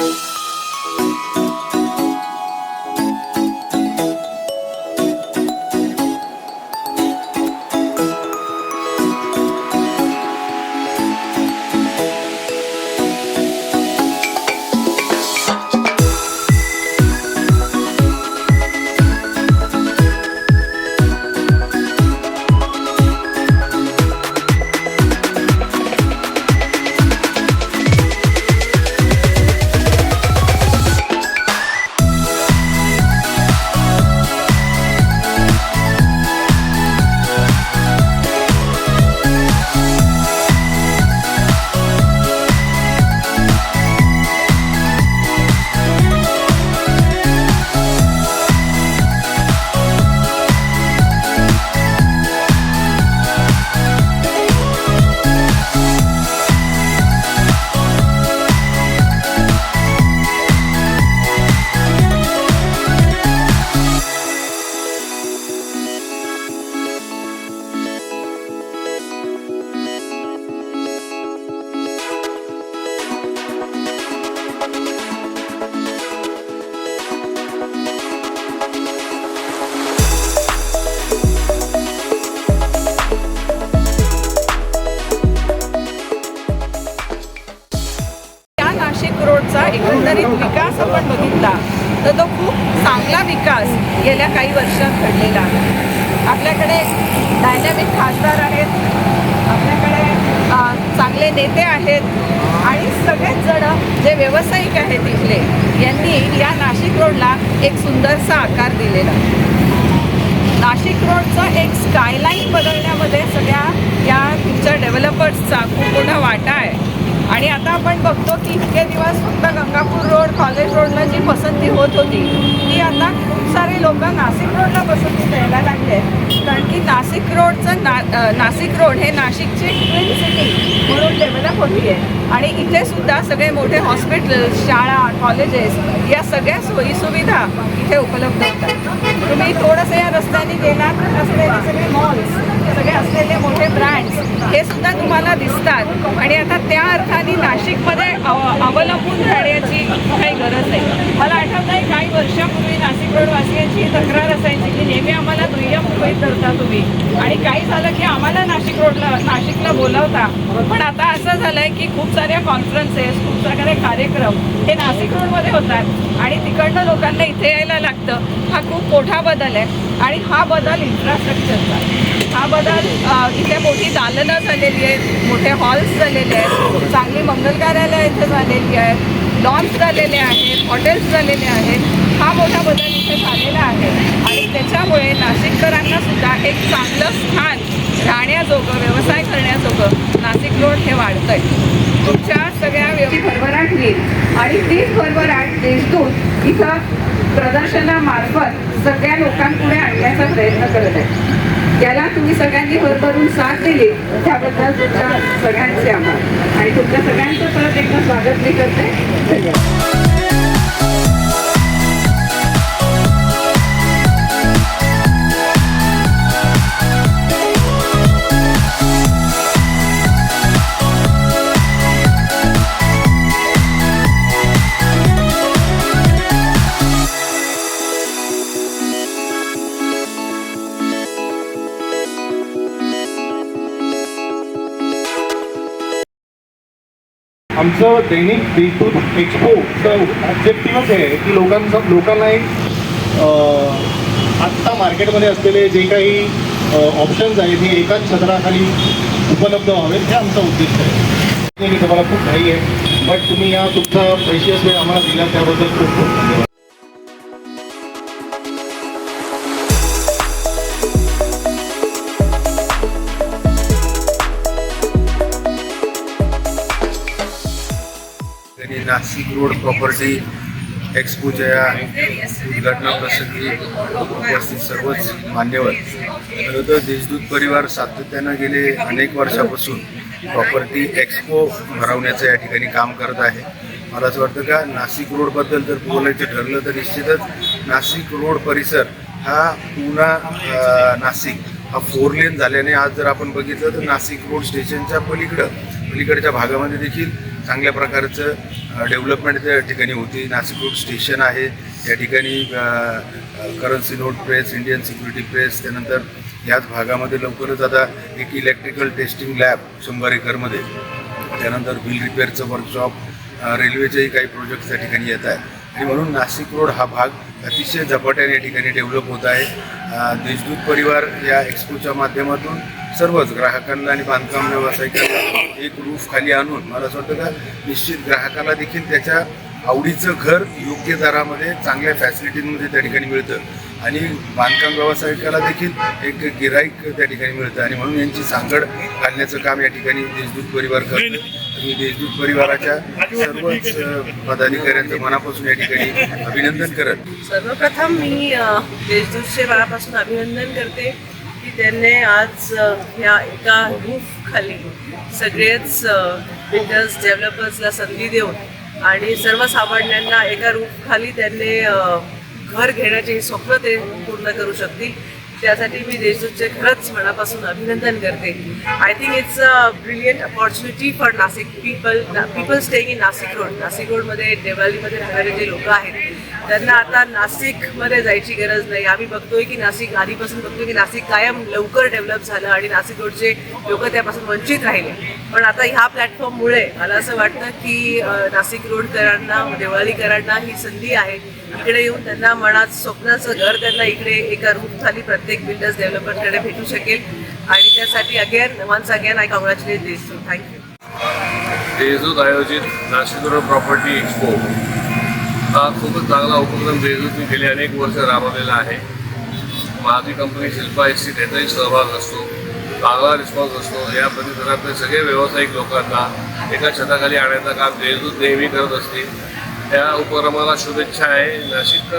या एकंदरीत विकास आपण बघितला तर तो खूप चांगला विकास गेल्या काही वर्षात घडलेला. आहे आपल्याकडे डायनॅमिक खासदार आहेत आपल्याकडे चांगले नेते आहेत आणि सगळेच जण जे व्यावसायिक आहेत तिथले यांनी या नाशिक रोडला एक सुंदरसा आकार दिलेला. नाशिक रोडचं एक स्कायलाईन बदलण्यामध्ये सगळ्या या तुमच्या डेव्हलपर्सचा खूप मोठा वाटा आहे. आणि आता आपण बघतो की इतके दिवस फक्त गंगापूर रोड कॉलेज रोडला जी पसंती होत होती ती आता खूप सारे लोक नाशिक रोडला पसंती द्यायला लागले आहेत. कारण की नाशिक रोडचं ना नाशिक रोड हे नाशिकची ट्विन सिटी म्हणून डेव्हलप होती आहे आणि इथे सुद्धा सगळे मोठे हॉस्पिटल्स शाळा कॉलेजेस या सगळ्या सोयीसुविधा इथे उपलब्ध होतात. तुम्ही थोडंसं या रस्त्याने गेलात तर सगळे मॉल्स ब्रँड्स हे सुद्धा तुम्हाला दिसतात. आणि आता त्या अर्थाने नाशिकमध्ये अवलंबून राहण्याची काही गरज नाही. मला आठवत आहे काही वर्षापूर्वी नाशिक रोडवासियांची तक्रार असायची की नेहमी आम्हाला दुय्यम मुंबईत धरता तुम्ही. आणि काही झालं की आम्हाला नाशिक रोडला बोलावता पण आता असं झालंय की खूप साऱ्या कॉन्फरन्सेस खूप सारे कार्यक्रम हे नाशिक रोडमध्ये होतात. आणि तिकडनं लोकांना इथे यायला लागतं. हा खूप मोठा बदल आहे. आणि हा बदल इन्फ्रास्ट्रक्चरचा हा बदल इथे मोठी दालनं झालेली आहेत मोठे हॉल्स झालेले आहेत चांगली मंगल कार्यालय इथे झालेली आहेत. लॉन्स झालेले आहेत हॉटेल्स झालेले आहेत. हा मोठा बदल इथे झालेला आहे. आणि त्याच्यामुळे नाशिककरांना सुद्धा एक चांगलं स्थान राहण्याजोगं व्यवसाय करण्याजोगं नाशिक रोड हे वाढतं आहे तुमच्या सगळ्या व्यव- भरभराट येईल आणि तीच भरभराट देशदूत इथं प्रदर्शनामार्फत सगळ्या लोकांपुढे आणण्याचा प्रयत्न करत आहे याला तुम्ही सगळ्यांनी भरभरून साथ दिली. त्याबद्दल तुमच्या सगळ्यांचे आभार. आणि तुमच्या सगळ्यांचं परत एकदा स्वागत मी करते. धन्यवाद. आमचं दैनिक देशदूत एक्सपोचं ऑब्जेक्टिव्हच आहे की लोकांचं लोकांना एक आत्ता मार्केटमध्ये असलेले जे काही ऑप्शन्स आहेत हे एकाच छत्राखाली उपलब्ध व्हावेत हे आमचा उद्देश आहे. मी तुम्हाला खूप घाई आहे बट तुम्ही या तुमचा पैसे वेळ आम्हाला दिला त्याबद्दल खूप खूप धन्यवाद. नाशिक रोड प्रॉपर्टी एक्सपोच्या उद्घाटनाप्रसंगी उपस्थित सर्वच मान्यवर. खरं तर देशदूत परिवार सातत्यानं गेले अनेक वर्षापासून प्रॉपर्टी एक्सपो भरवण्याचं या ठिकाणी काम करत आहे. मला असं वाटतं का नाशिक रोडबद्दल जर बोलायचं ठरलं तर निश्चितच नाशिक रोड परिसर हा पुणा नाशिक हा फोर लेन झाल्याने आज जर आपण बघितलं तर नाशिक रोड स्टेशनच्या पलीकडं पलीकडच्या भागामध्ये देखील चांगल्या प्रकारचं डेव्हलपमेंट त्या ठिकाणी होती. नाशिक रोड स्टेशन आहे. या ठिकाणी currency note press Indian security press त्यानंतर याच भागामध्ये लवकरच आता एक इलेक्ट्रिकल टेस्टिंग लॅब शंभर एकरमध्ये त्यानंतर व्हील रिपेअरचं वर्कशॉप रेल्वेचेही काही प्रोजेक्ट त्या ठिकाणी येत आहेत. आणि म्हणून नाशिक रोड हा भाग अतिशय झपाट्याने या ठिकाणी डेव्हलप होत आहे. देशदूत परिवार या एक्सपोच्या माध्यमातून सर्वच ग्राहकांना आणि बांधकाम व्यावसायिकांना एक रूफ खाली आणून मला असं वाटतं का निश्चित ग्राहकाला देखील त्याच्या आवडीचं घर योग्य दरामध्ये चांगल्या फॅसिलिटीजमध्ये त्या ठिकाणी मिळतं. आणि बांधकाम व्यावसायिकाला देखील एक गिराईक त्या ठिकाणी मिळतं. आणि म्हणून यांची सांगड घालण्याचं काम या ठिकाणी देशदूत परिवार करतो मी देशदूत परिवाराच्या सर्वच पदाधिकाऱ्यांचं मनापासून या ठिकाणी अभिनंदन करत. सर्वप्रथम मी देशदूतचे मनापासून अभिनंदन करते की त्यांनी आज ह्या एका रूफ खाली सगळेच बिल्डर्स डेव्हलपर्सला संधी देऊन आणि सर्वसामान्यांना एका रूपखाली त्यांनी घर घेण्याचे हे स्वप्न ते पूर्ण करू शकतील. त्यासाठी मी देशदूतचे खरंच मनापासून अभिनंदन करते. I think it's a brilliant opportunity for Nashik people people staying in Nashik road Nashik रोडमध्ये देवालीमध्ये राहणारे जे लोक आहेत त्यांना आता नाशिकमध्ये जायची गरज नाही. आम्ही बघतोय की नाशिक आधीपासून बघतोय की नाशिक कायम लवकर डेव्हलप झालं आणि नाशिक रोडचे लोक त्यापासून वंचित राहिले. पण आता ह्या प्लॅटफॉर्ममुळे मला असं वाटतं की नाशिक रोडकरांना देवळालीकरांना ही संधी आहे. इकडे येऊन त्यांना मनात स्वप्नाचं घर त्यांना इकडे एका रूम खाली प्रत्येक बिल्डर्स डेव्हलपरकडे भेटू शकेल. आणि त्यासाठी again once again I congratulate देश थँक्यू देशदूत आयोजित नाशिक रोड प्रॉपर्टी एक्सपो हा खूपच चांगला उपक्रम देशदूतने गेले अनेक वर्ष राबवलेला आहे. माझी कंपनी शिल्पा एसटी त्याचाही सहभाग असतो चांगला रिस्पॉन्स असतो. या परिसरातले सगळे व्यावसायिक लोकांना एका छताखाली आणण्याचं काम देशदूत नेहमी करत असते त्या उपक्रमाला शुभेच्छा आहे. नाशिक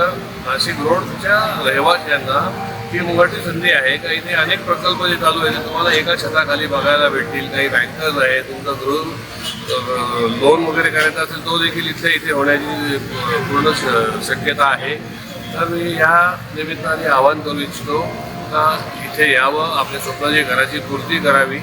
नाशिक रोडच्या रहिवाशांना ही मोठी संधी आहे. का इथे अनेक प्रकल्प जे चालू आहेत तुम्हाला एका छताखाली बघायला भेटतील. काही बँकर्स आहे तुमचं गृह लोन वगैरे करायचं असेल तो देखील इथे इथे होण्याची पूर्ण श- शक्यता आहे. तर मी या निमित्ताने आवाहन करू इच्छितो का इथे यावं आपल्या स्वप्नाची घराची पूर्ती करावी.